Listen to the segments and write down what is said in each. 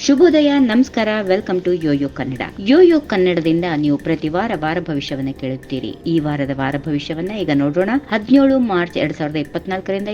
ಶುಭೋದಯ, ನಮಸ್ಕಾರ welcome to Yoyo Kannada Yoyo ಕನ್ನಡದಿಂದ ನೀವು ಪ್ರತಿ ವಾರ ವಾರ ಭವಿಷ್ಯವನ್ನ ಕೇಳುತ್ತೀರಿ. ಈ ವಾರದ ವಾರ ಭವಿಷ್ಯವನ್ನ ಈಗ ನೋಡೋಣ. ಹದಿನೇಳು ಮಾರ್ಚ್ ಎರಡ್ ಸಾವಿರದ ಇಪ್ಪತ್ನಾಲ್ಕರಿಂದ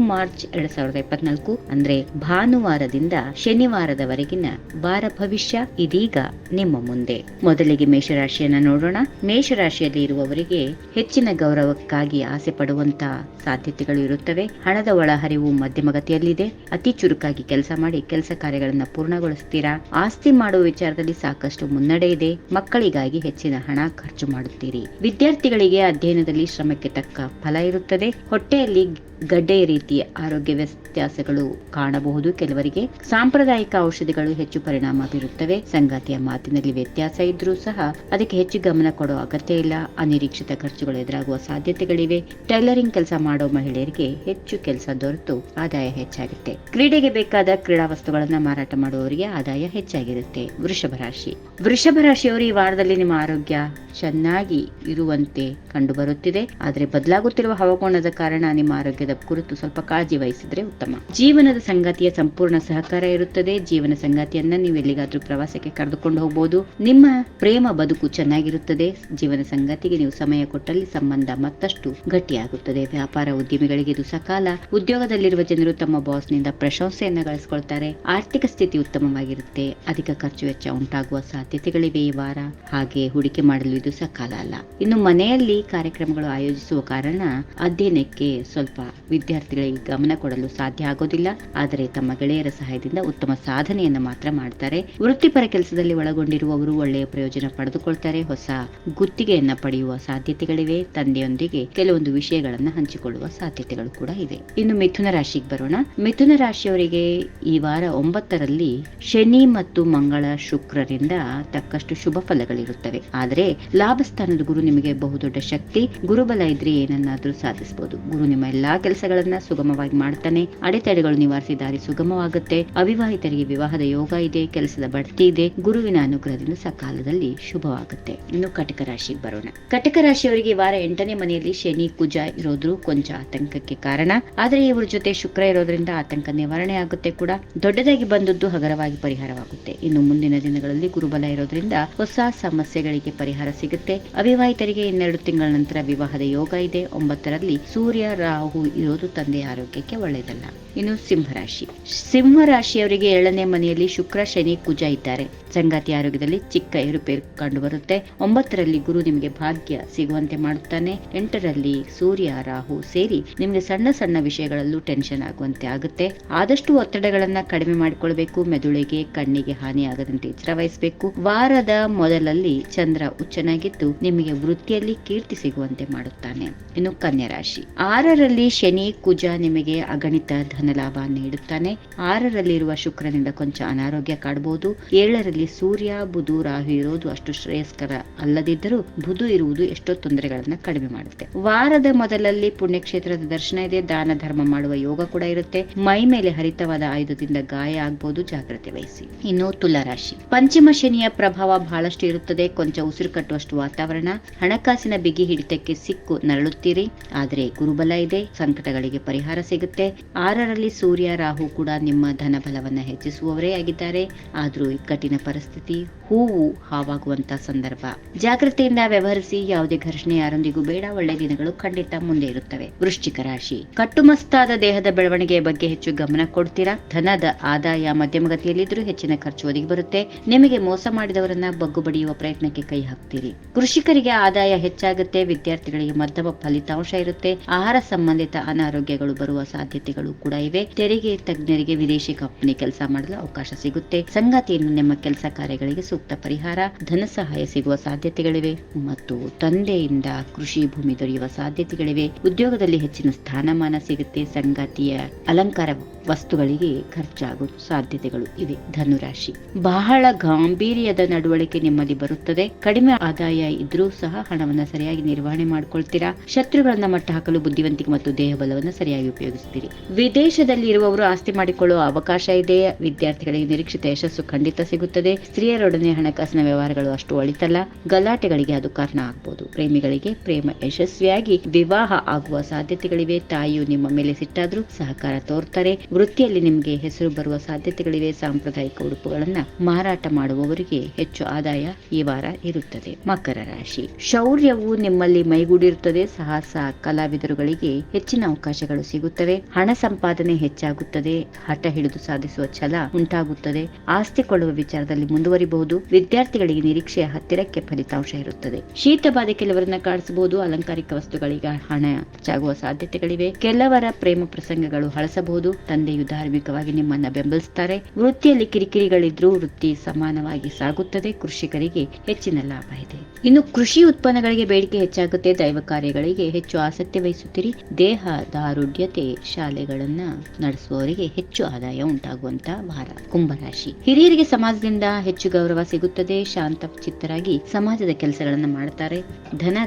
ಮಾರ್ಚ್ ಎರಡ್ ಸಾವಿರದ ಇಪ್ಪತ್ನಾಲ್ಕು, ಅಂದ್ರೆ ಭಾನುವಾರದಿಂದ ಶನಿವಾರದವರೆಗಿನ ವಾರ ಭವಿಷ್ಯ ಇದೀಗ ನಿಮ್ಮ ಮುಂದೆ. ಮೊದಲಿಗೆ ಮೇಷರಾಶಿಯನ್ನ ನೋಡೋಣ. ಮೇಷರಾಶಿಯಲ್ಲಿ ಇರುವವರಿಗೆ ಹೆಚ್ಚಿನ ಗೌರವಕ್ಕಾಗಿ ಆಸೆ ಪಡುವಂತಹ ಸಾಧ್ಯತೆಗಳು ಇರುತ್ತವೆ. ಹಣದ ಒಳಹರಿವು ಮಧ್ಯಮಗತಿಯಲ್ಲಿದೆ. ಅತಿ ಚುರುಕಾಗಿ ಕೆಲಸ ಮಾಡಿ, ಕೆಲಸ ಕಾರ್ಯಗಳನ್ನ ಪೂರ್ಣಗೊಳಿಸ್ತೀರಾ? ಆಸ್ತಿ ಮಾಡುವ ವಿಚಾರದಲ್ಲಿ ಸಾಕಷ್ಟು ಮುನ್ನಡೆ ಇದೆ. ಮಕ್ಕಳಿಗಾಗಿ ಹೆಚ್ಚಿನ ಹಣ ಖರ್ಚು ಮಾಡುತ್ತೀರಿ. ವಿದ್ಯಾರ್ಥಿಗಳಿಗೆ ಅಧ್ಯಯನದಲ್ಲಿ ಶ್ರಮಕ್ಕೆ ತಕ್ಕ ಫಲ ಇರುತ್ತದೆ. ಹೊಟ್ಟೆಯಲ್ಲಿ ಗಡ್ಡೆ ರೀತಿಯ ಆರೋಗ್ಯ ವ್ಯತ್ಯಾಸಗಳು ಕಾಣಬಹುದು. ಕೆಲವರಿಗೆ ಸಾಂಪ್ರದಾಯಿಕ ಔಷಧಿಗಳು ಹೆಚ್ಚು ಪರಿಣಾಮ ಬೀರುತ್ತವೆ. ಸಂಗಾತಿಯ ಮಾತಿನಲ್ಲಿ ವ್ಯತ್ಯಾಸ ಇದ್ರೂ ಸಹ ಅದಕ್ಕೆ ಹೆಚ್ಚು ಗಮನ ಕೊಡೋ ಅಗತ್ಯ ಇಲ್ಲ. ಅನಿರೀಕ್ಷಿತ ಖರ್ಚುಗಳು ಎದುರಾಗುವ ಸಾಧ್ಯತೆಗಳಿವೆ. ಟೈಲರಿಂಗ್ ಕೆಲಸ ಮಾಡೋ ಮಹಿಳೆಯರಿಗೆ ಹೆಚ್ಚು ಕೆಲಸ ದೊರೆತು. ಆದಾಯ ಹೆಚ್ಚಾಗುತ್ತೆ. ಕ್ರೀಡೆಗೆ ಬೇಕಾದ ಕ್ರೀಡಾ ವಸ್ತುಗಳನ್ನ ಮಾರಾಟ ಮಾಡುವವರಿಗೆ ಆದಾಯ ಹೆಚ್ಚಾಗಿರುತ್ತೆ. ವೃಷಭ ರಾಶಿ. ವೃಷಭ ರಾಶಿಯವರು ಈ ವಾರದಲ್ಲಿ ನಿಮ್ಮ ಆರೋಗ್ಯ ಚೆನ್ನಾಗಿ ಇರುವಂತೆ ಕಂಡುಬರುತ್ತಿದೆ. ಆದರೆ ಬದಲಾಗುತ್ತಿರುವ ಹವಾಗುಣದ ಕಾರಣ ನಿಮ್ಮ ಆರೋಗ್ಯದ ಕುರಿತು ಸ್ವಲ್ಪ ಕಾಳಜಿ ವಹಿಸಿದ್ರೆ ಉತ್ತಮ. ಜೀವನದ ಸಂಗಾತಿಯ ಸಂಪೂರ್ಣ ಸಹಕಾರ ಇರುತ್ತದೆ. ಜೀವನ ಸಂಗಾತಿಯನ್ನ ನೀವು ಎಲ್ಲಿಗಾದ್ರೂ ಪ್ರವಾಸಕ್ಕೆ ಕರೆದುಕೊಂಡು ಹೋಗಬಹುದು ನಿಮ್ಮ ಪ್ರೇಮ ಬದುಕು ಚೆನ್ನಾಗಿರುತ್ತದೆ. ಜೀವನ ಸಂಗಾತಿಗೆ ನೀವು ಸಮಯ ಕೊಟ್ಟಲ್ಲಿ ಸಂಬಂಧ ಮತ್ತಷ್ಟು ಗಟ್ಟಿಯಾಗುತ್ತದೆ. ವ್ಯಾಪಾರ ಉದ್ಯಮಿಗಳಿಗೆ ಇದು ಸಕಾಲ. ಉದ್ಯೋಗದಲ್ಲಿರುವ ಜನರು ತಮ್ಮ ಬಾಸ್ನಿಂದ ಪ್ರಶಂಸೆಯನ್ನು ಗಳಿಸಿಕೊಳ್ತಾರೆ. ಆರ್ಥಿಕ ಸ್ಥಿತಿ ಉತ್ತಮವಾಗಿರುತ್ತೆ. ಅಧಿಕ ಖರ್ಚು ವೆಚ್ಚ ಉಂಟಾಗುವ ಸಾಧ್ಯತೆಗಳಿವೆ ಈ ವಾರ. ಹಾಗೆ ಹೂಡಿಕೆ ಮಾಡಲು ಇದು ಸಕಾಲ ಅಲ್ಲ. ಇನ್ನು ಮನೆಯಲ್ಲಿ ಕಾರ್ಯಕ್ರಮಗಳು ಆಯೋಜಿಸುವ ಕಾರಣ ಅಧ್ಯಯನಕ್ಕೆ ಸ್ವಲ್ಪ ವಿದ್ಯಾರ್ಥಿಗಳಿಗೆ ಗಮನ ಕೊಡಲು ಸಾಧ್ಯ ಆಗೋದಿಲ್ಲ. ಆದರೆ ತಮ್ಮ ಗೆಳೆಯರ ಸಹಾಯದಿಂದ ಉತ್ತಮ ಸಾಧನೆಯನ್ನು ಮಾತ್ರ ಮಾಡ್ತಾರೆ. ವೃತ್ತಿಪರ ಕೆಲಸದಲ್ಲಿ ಒಳಗೊಂಡಿರುವವರು ಒಳ್ಳೆಯ ಪ್ರಯೋಜನ ಪಡೆದುಕೊಳ್ತಾರೆ. ಹೊಸ ಗುತ್ತಿಗೆಯನ್ನ ಪಡೆಯುವ ಸಾಧ್ಯತೆಗಳಿವೆ. ತಂದೆಯೊಂದಿಗೆ ಕೆಲವೊಂದು ವಿಷಯಗಳನ್ನು ಹಂಚಿಕೊಳ್ಳುವ ಸಾಧ್ಯತೆಗಳು ಕೂಡ ಇವೆ ಇನ್ನು ಮಿಥುನ ರಾಶಿಗೆ ಬರೋಣ. ಮಿಥುನ ರಾಶಿಯವರಿಗೆ ಈ ವಾರ ಒಂಬತ್ತರಲ್ಲಿ ಶನಿ ಮತ್ತು ಮಂಗಳ ಶುಕ್ರರಿಂದ ತಕ್ಕಷ್ಟು ಶುಭ ಫಲಗಳಿರುತ್ತವೆ. ಆದರೆ ಲಾಭಸ್ಥಾನದ ಗುರು ನಿಮಗೆ ಬಹುದೊಡ್ಡ ಶಕ್ತಿ. ಗುರುಬಲ ಇದ್ರೆ ಏನನ್ನಾದ್ರೂ ಸಾಧಿಸಬಹುದು ಗುರು ನಿಮ್ಮ ಎಲ್ಲಾ ಕೆಲಸಗಳನ್ನ ಸುಗಮವಾಗಿ ಮಾಡ್ತಾನೆ. ಅಡೆತಡೆಗಳು ನಿವಾರಿಸಿ ದಾರಿ ಸುಗಮವಾಗುತ್ತೆ. ಅವಿವಾಹಿತರಿಗೆ ವಿವಾಹದ ಯೋಗ ಇದೆ, ಕೆಲಸದ ಬಡ್ತಿ ಇದೆ. ಗುರುವಿನ ಅನುಗ್ರಹದಿಂದ ಸಕಾಲದಲ್ಲಿ ಶುಭವಾಗುತ್ತೆ. ಇನ್ನು ಕಟಕ ರಾಶಿಗೆ ಬರೋಣ. ಕಟಕ ರಾಶಿಯವರಿಗೆ ವಾರ ಎಂಟನೇ ಮನೆಯಲ್ಲಿ ಶನಿ, ಕುಜ ಇರೋದ್ರು ಕೊಂಚ ಆತಂಕಕ್ಕೆ ಕಾರಣ. ಆದರೆ ಇವರ ಜೊತೆ ಶುಕ್ರ ಇರೋದ್ರಿಂದ ಆತಂಕ ನಿವಾರಣೆ ಆಗುತ್ತೆ ಕೂಡ. ದೊಡ್ಡದಾಗಿ ಬಂದದ್ದು ಹಗರವಾಗಿ ಪರಿಹಾರವಾಗುತ್ತೆ. ಇನ್ನು ಮುಂದಿನ ದಿನಗಳಲ್ಲಿ ಗುರುಬಲ ಇರೋದ್ರಿಂದ ಹೊಸ ಸಮಸ್ಯೆಗಳಿಗೆ ಪರಿಹಾರ ಸಿಗುತ್ತೆ. ಅವಿವಾಹಿತರಿಗೆ ಇನ್ನೆರಡು ತಿಂಗಳ ನಂತರ ವಿವಾಹದ ಯೋಗ ಇದೆ. ಒಂಬತ್ತರಲ್ಲಿ ಸೂರ್ಯ, ರಾಹು ಇರೋದು ತಂದೆಯ ಆರೋಗ್ಯಕ್ಕೆ ಒಳ್ಳೆಯದಲ್ಲ ಇನ್ನು ಸಿಂಹರಾಶಿ. ಸಿಂಹರಾಶಿಯವರಿಗೆ ಏಳನೇ ಮನೆಯಲ್ಲಿ ಶುಕ್ರ, ಶನಿ, ಕುಜ ಇದ್ದಾರೆ. ಸಂಗಾತಿ ಆರೋಗ್ಯದಲ್ಲಿ ಚಿಕ್ಕ ಏರುಪೇರು ಕಂಡು ಬರುತ್ತೆ. ಒಂಬತ್ತರಲ್ಲಿ ಗುರು ನಿಮಗೆ ಭಾಗ್ಯ ಸಿಗುವಂತೆ ಮಾಡುತ್ತಾನೆ. ಎಂಟರಲ್ಲಿ ಸೂರ್ಯ, ರಾಹು ಸೇರಿ ನಿಮಗೆ ಸಣ್ಣ ಸಣ್ಣ ವಿಷಯಗಳಲ್ಲೂ ಟೆನ್ಷನ್ ಆಗುವಂತೆ ಆಗುತ್ತೆ. ಆದಷ್ಟು ಒತ್ತಡಗಳನ್ನ ಕಡಿಮೆ ಮಾಡಿಕೊಳ್ಬೇಕು. ಮೆದುಳಿಗೆ, ಕಣ್ಣಿಗೆ ಹಾನಿ ಆಗದಂತೆ ಎಚ್ಚರ ವಹಿಸಬೇಕು. ವಾರದ ಮೊದಲಲ್ಲಿ ಚಂದ್ರ ಉಚ್ಚನಾಗಿದ್ದು ನಿಮಗೆ ವೃತ್ತಿಯಲ್ಲಿ ಕೀರ್ತಿ ಸಿಗುವಂತೆ ಮಾಡುತ್ತಾನೆ. ಇನ್ನು ಕನ್ಯಾ ರಾಶಿ ಆರರಲ್ಲಿ ಶನಿ ಕುಜ ನಿಮಗೆ ಅಗಣಿತ ಧನಲಾಭ ನೀಡುತ್ತಾನೆ. ಆರರಲ್ಲಿರುವ ಶುಕ್ರನಿಂದ ಕೊಂಚ ಅನಾರೋಗ್ಯ ಕಾಡಬಹುದು ಏಳರಲ್ಲಿ ಸೂರ್ಯ, ಬುಧು, ರಾಹು ಇರೋದು ಅಷ್ಟು ಶ್ರೇಯಸ್ಕರ ಅಲ್ಲದಿದ್ದರೂ ಬುಧು ಇರುವುದು ಎಷ್ಟೋ ತೊಂದರೆಗಳನ್ನ ಕಡಿಮೆ ಮಾಡುತ್ತೆ. ವಾರದ ಮೊದಲಲ್ಲಿ ಪುಣ್ಯಕ್ಷೇತ್ರದ ದರ್ಶನ ಇದೆ. ದಾನ, ಧರ್ಮ ಮಾಡುವ ಯೋಗ ಕೂಡ ಇರುತ್ತೆ. ಮೈ ಮೇಲೆ ಹರಿತವಾದ ಆಯುಧದಿಂದ ಗಾಯ ಆಗಬಹುದು ಜಾಗ್ರತೆ ವಹಿಸಿ. ಇನ್ನು ತುಲಾರಾಶಿ ಪಂಚಮ ಶನಿಯ ಪ್ರಭಾವ ಬಹಳಷ್ಟು ಇರುತ್ತದೆ. ಕೊಂಚ ಉಸಿರು ಕಟ್ಟುವಷ್ಟು ವಾತಾವರಣ. ಹಣಕಾಸಿನ ಬಿಗಿ ಹಿಡಿತಕ್ಕೆ ಸಿಕ್ಕು ನರಳುತ್ತೀರಿ. ಆದರೆ ಗುರುಬಲ ಇದೆ. ಸಂಕಟಗಳಿಗೆ ಪರಿಹಾರ ಸಿಗುತ್ತೆ. ಆರರಲ್ಲಿ ಸೂರ್ಯ, ರಾಹು ಕೂಡ ನಿಮ್ಮ ಧನ ಬಲವನ್ನ ಹೆಚ್ಚಿಸುವವರೇ ಆಗಿದ್ದಾರೆ. ಆದ್ರೂ ಇಕ್ಕಟ್ಟಿನ ಪರಿಸ್ಥಿತಿ, ಹೂವು ಹಾವಾಗುವಂತ ಸಂದರ್ಭ. ಜಾಗ್ರತೆಯಿಂದ ವ್ಯವಹರಿಸಿ, ಯಾವುದೇ ಘರ್ಷಣೆ ಯಾರೊಂದಿಗೂ ಬೇಡ. ಒಳ್ಳೆ ದಿನಗಳು ಖಂಡಿತ ಮುಂದೆ ಇರುತ್ತವೆ. ವೃಶ್ಚಿಕ ರಾಶಿ. ಕಟ್ಟುಮಸ್ತಾದ ದೇಹದ ಬೆಳವಣಿಗೆಯ ಬಗ್ಗೆ ಹೆಚ್ಚು ಗಮನ ಕೊಡ್ತೀರಾ? ಧನದ ಆದಾಯ ಮಧ್ಯಮಗತಿಯಲ್ಲಿದ್ರೂ ಹೆಚ್ಚಿನ ಖರ್ಚು ಒದಗಿ ಬರುತ್ತೆ. ನಿಮಗೆ ಮೋಸ ಮಾಡಿದವರನ್ನ ಬಗ್ಗು ಬಡಿಯುವ ಪ್ರಯತ್ನಕ್ಕೆ ಕೈ ಹಾಕ್ತೀರಿ. ಕೃಷಿಕರಿಗೆ ಆದಾಯ ಹೆಚ್ಚಾಗುತ್ತೆ. ವಿದ್ಯಾರ್ಥಿಗಳಿಗೆ ಮಧ್ಯಮ ಫಲಿತಾಂಶ ಇರುತ್ತೆ. ಆಹಾರ ಸಂಬಂಧಿತ ಅನಾರೋಗ್ಯಗಳು ಬರುವ ಸಾಧ್ಯತೆಗಳು ಕೂಡ ಇವೆ. ತೆರಿಗೆ ತಜ್ಞರಿಗೆ ವಿದೇಶಿ ಕಂಪನಿ ಕೆಲಸ ಮಾಡಲು ಅವಕಾಶ ಸಿಗುತ್ತೆ. ಸಂಗಾತಿಯನ್ನು ನಿಮ್ಮ ಕೆಲಸ ಕಾರ್ಯಗಳಿಗೆ ಸೂಕ್ತ ಪರಿಹಾರ, ಧನ ಸಹಾಯ ಸಿಗುವ ಸಾಧ್ಯತೆಗಳಿವೆ ಮತ್ತು ತಂದೆಯಿಂದ ಕೃಷಿ ಭೂಮಿ ದೊರೆಯುವ ಸಾಧ್ಯತೆಗಳಿವೆ. ಉದ್ಯೋಗದಲ್ಲಿ ಹೆಚ್ಚಿನ ಸ್ಥಾನಮಾನ ಸಿಗುತ್ತೆ. ಸಂಗಾತಿಯ ಅಲಂಕಾರ ವಸ್ತುಗಳಿಗೆ ಖರ್ಚಾಗುವ ಸಾಧ್ಯತೆಗಳು ಇವೆ. ಧನುರಾಶಿ. ಬಹಳ ಗಾಂಭೀರ್ಯದ ನಡವಳಿಕೆ ನಿಮ್ಮಲ್ಲಿ ಬರುತ್ತದೆ. ಕಡಿಮೆ ಆದಾಯ ಇದ್ರೂ ಸಹ ಹಣವನ್ನು ಸರಿಯಾಗಿ ನಿರ್ವಹಣೆ ಮಾಡ್ಕೊಳ್ತೀರಾ? ಶತ್ರುಗಳನ್ನ ಮಟ್ಟ ಹಾಕಲು ಬುದ್ಧಿವಂತಿಕೆ ಮತ್ತು ದೇಹಬಲವನ್ನು ಸರಿಯಾಗಿ ಉಪಯೋಗಿಸುತ್ತೀರಿ ವಿದೇಶದಲ್ಲಿ ಇರುವವರು ಆಸ್ತಿ ಮಾಡಿಕೊಳ್ಳುವ ಅವಕಾಶ ಇದೆ. ವಿದ್ಯಾರ್ಥಿಗಳಿಗೆ ನಿರೀಕ್ಷಿತ ಯಶಸ್ಸು ಖಂಡಿತ ಸಿಗುತ್ತದೆ. ಸ್ತ್ರೀಯರೊಡನೆ ಹಣಕಾಸಿನ ವ್ಯವಹಾರಗಳು ಅಷ್ಟು ಒಳಿತಲ್ಲ ಗಲಾಟೆಗಳಿಗೆ ಅದು ಕಾರಣ ಆಗಬಹುದು ಪ್ರೇಮಿಗಳಿಗೆ ಪ್ರೇಮ ಯಶಸ್ವಿಯಾಗಿ ವಿವಾಹ ಆಗುವ ಸಾಧ್ಯತೆಗಳಿವೆ. ತಾಯಿಯು ನಿಮ್ಮ ಮೇಲೆ ಸಿಟ್ಟಾದ್ರೂ ಸಹಕಾರ ತೋರ್ತಾರೆ. ವೃತ್ತಿಯಲ್ಲಿ ನಿಮಗೆ ಹೆಸರು ಬರುವ ಸಾಧ್ಯತೆಗಳಿವೆ. ಸಾಂಪ್ರದಾಯಿಕ ಉಡುಪುಗಳನ್ನ ಮಾರಾಟ ಮಾಡುವವರಿಗೆ ಹೆಚ್ಚು ಆದಾಯ ಈ ವಾರ ಇರುತ್ತದೆ. ಮಕರ ರಾಶಿ. ಶೌರ್ಯವು ನಿಮ್ಮಲ್ಲಿ ಮೈಗೂಡಿರುತ್ತದೆ. ಸಾಹಸ ಕಲಾವಿದರುಗಳಿಗೆ ಹೆಚ್ಚಿನ ಅವಕಾಶಗಳು ಸಿಗುತ್ತವೆ. ಹಣ ಸಂಪಾದನೆ ಹೆಚ್ಚಾಗುತ್ತದೆ. ಹಠ ಹಿಡಿದು ಸಾಧಿಸುವ ಛಲ ಉಂಟಾಗುತ್ತದೆ. ಆಸ್ತಿ ಕೊಳ್ಳುವ ವಿಚಾರದಲ್ಲಿ ಮುಂದುವರಿಬಹುದು. ವಿದ್ಯಾರ್ಥಿಗಳಿಗೆ ನಿರೀಕ್ಷೆಯ ಹತ್ತಿರಕ್ಕೆ ಫಲಿತಾಂಶ ಇರುತ್ತದೆ. ಶೀತ ಬಾಧೆ ಕೆಲವರನ್ನ ಕಾಣಿಸಬಹುದು ಅಲಂಕಾರಿಕ ವಸ್ತುಗಳಿಗೆ ಹಣ ಹೆಚ್ಚಾಗುವ ಸಾಧ್ಯತೆಗಳಿವೆ. ಕೆಲವರ ಪ್ರೇಮ ಪ್ರಸಂಗಗಳು ಹಳಸಬಹುದು. ತಂದೆಯು ಧಾರ್ಮಿಕವಾಗಿ ನಿಮ್ಮನ್ನ ಬೆಂಬಲಿಸುತ್ತಾರೆ. ವೃತ್ತಿಯಲ್ಲಿ ಕಿರಿಕಿರಿಗಳಿದ್ರೂ ವೃತ್ತಿ ಸಮಾನವಾಗಿ ಸಾಗುತ್ತದೆ. ಕೃಷಿಕರಿಗೆ ಹೆಚ್ಚಿನ ಲಾಭ ಇದೆ. ಇನ್ನು ಕೃಷಿ ಉತ್ಪನ್ನಗಳಿಗೆ ಬೇಡಿಕೆ ಹೆಚ್ಚಾಗುತ್ತೆ. ದೈವ ಕಾರ್ಯಗಳಿಗೆ ಹೆಚ್ಚು ಆಸಕ್ತಿ ವಹಿಸುತ್ತೀರಿ. ದೇಹ ದಾರುಢ್ಯತೆ ಶಾಲೆಗಳನ್ನ ನಡೆಸುವವರಿಗೆ ಹೆಚ್ಚು ಆದಾಯ ಉಂಟಾಗುವಂತಹ ಭಾರ, ಕುಂಭರಾಶಿ. ಹಿರಿಯರಿಗೆ ಸಮಾಜದಿಂದ ಹೆಚ್ಚು ಗೌರವ ಸಿಗುತ್ತದೆ. ಶಾಂತ, ಚಿತ್ತರಾಗಿ ಸಮಾಜದ ಕೆಲಸಗಳನ್ನ ಮಾಡ್ತಾರೆ.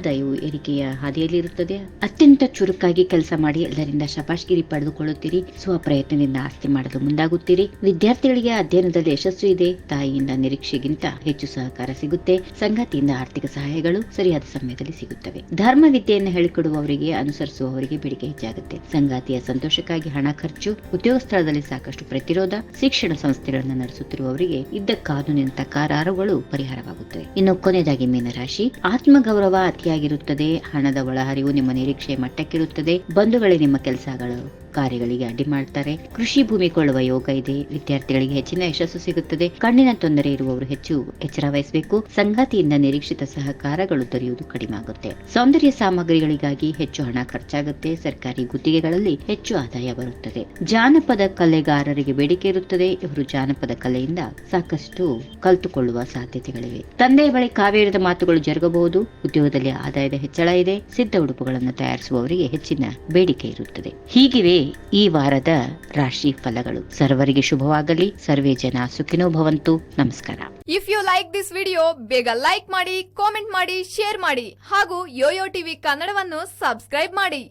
ದಯವು ಏರಿಕೆಯ ಹಾದಿಯಲ್ಲಿರುತ್ತದೆ. ಅತ್ಯಂತ ಚುರುಕಾಗಿ ಕೆಲಸ ಮಾಡಿ ಎಲ್ಲರಿಂದ ಶಪಾಷ್ಗಿರಿ ಪಡೆದುಕೊಳ್ಳುತ್ತೀರಿ. ಸ್ವ ಪ್ರಯತ್ನದಿಂದ ಆಸ್ತಿ ಮಾಡಲು ಮುಂದಾಗುತ್ತೀರಿ. ವಿದ್ಯಾರ್ಥಿಗಳಿಗೆ ಅಧ್ಯಯನದಲ್ಲಿ ಯಶಸ್ಸು ಇದೆ. ತಾಯಿಯಿಂದ ನಿರೀಕ್ಷೆಗಿಂತ ಹೆಚ್ಚು ಸಹಕಾರ ಸಿಗುತ್ತೆ. ಸಂಗಾತಿಯಿಂದ ಆರ್ಥಿಕ ಸಹಾಯಗಳು ಸರಿಯಾದ ಸಮಯದಲ್ಲಿ ಸಿಗುತ್ತವೆ. ಧರ್ಮ ವಿದ್ಯೆಯನ್ನು ಹೇಳಿಕೊಡುವವರಿಗೆ, ಅನುಸರಿಸುವವರಿಗೆ ಬೇಡಿಕೆ ಹೆಚ್ಚಾಗುತ್ತೆ. ಸಂಗಾತಿಯ ಸಂತೋಷಕ್ಕಾಗಿ ಹಣ ಖರ್ಚು, ಉದ್ಯೋಗ ಸ್ಥಳದಲ್ಲಿ ಸಾಕಷ್ಟು ಪ್ರತಿರೋಧ, ಶಿಕ್ಷಣ ಸಂಸ್ಥೆಗಳನ್ನು ನಡೆಸುತ್ತಿರುವವರಿಗೆ ಇದ್ದ ಕಾನೂನಿನ ತಕರಾರುಗಳು ಪರಿಹಾರವಾಗುತ್ತವೆ. ಇನ್ನು ಕೊನೆಯದಾಗಿ ಮೀನರಾಶಿ. ಆತ್ಮಗೌರವ ಅತಿಯಾಗಿರುತ್ತದೆ. ಹಣದ ಒಳಹರಿವು ನಿಮ್ಮ ನಿರೀಕ್ಷೆ ಮಟ್ಟಕ್ಕಿರುತ್ತದೆ. ಬಂಧುಗಳೇ ನಿಮ್ಮ ಕೆಲಸಗಳು. ಕಾರ್ಯಗಳಿಗೆ ಅಡ್ಡಿ ಮಾಡ್ತಾರೆ. ಕೃಷಿ ಭೂಮಿ ಕೊಳ್ಳುವ ಯೋಗ ಇದೆ. ವಿದ್ಯಾರ್ಥಿಗಳಿಗೆ ಹೆಚ್ಚಿನ ಯಶಸ್ಸು ಸಿಗುತ್ತದೆ. ಕಣ್ಣಿನ ತೊಂದರೆ ಇರುವವರು ಹೆಚ್ಚು ಎಚ್ಚರ ವಹಿಸಬೇಕು. ಸಂಗಾತಿಯಿಂದ ನಿರೀಕ್ಷಿತ ಸಹಕಾರಗಳು ದೊರೆಯುವುದು ಕಡಿಮೆ ಆಗುತ್ತೆ. ಸೌಂದರ್ಯ ಸಾಮಗ್ರಿಗಳಿಗಾಗಿ ಹೆಚ್ಚು ಹಣ ಖರ್ಚಾಗುತ್ತೆ. ಸರ್ಕಾರಿ ಗುತ್ತಿಗೆಗಳಲ್ಲಿ ಹೆಚ್ಚು ಆದಾಯ ಬರುತ್ತದೆ. ಜಾನಪದ ಕಲೆಗಾರರಿಗೆ ಬೇಡಿಕೆ ಇರುತ್ತದೆ. ಇವರು ಜಾನಪದ ಕಲೆಯಿಂದ ಸಾಕಷ್ಟು ಕಲಿತುಕೊಳ್ಳುವ ಸಾಧ್ಯತೆಗಳಿವೆ. ತಂದೆಯ ಬಳಿ ಕಾವೇರಿದ ಮಾತುಗಳು ಜರುಗಬಹುದು. ಉದ್ಯೋಗದಲ್ಲಿ ಆದಾಯದ ಹೆಚ್ಚಳ ಇದೆ. ಸಿದ್ಧ ಉಡುಪುಗಳನ್ನು ತಯಾರಿಸುವವರಿಗೆ ಹೆಚ್ಚಿನ ಬೇಡಿಕೆ ಇರುತ್ತದೆ. ಹೀಗಿವೆ ಈ ವಾರದ ರಾಶಿ ಫಲಗಳು. ಸರ್ವರಿಗೆ ಶುಭವಾಗಲಿ. ಸರ್ವೇ ಜನ ಸುಖಿನೋ ಭವಂತು. ನಮಸ್ಕಾರ. If you like this video ಬೇಗ ಲೈಕ್ ಮಾಡಿ ಕಾಮೆಂಟ್ ಮಾಡಿ ಶೇರ್ ಮಾಡಿ ಹಾಗೂ ಯೋಯೋ ಟಿವಿ ಕನ್ನಡವನ್ನು ಸಬ್ಸ್ಕ್ರೈಬ್ ಮಾಡಿ.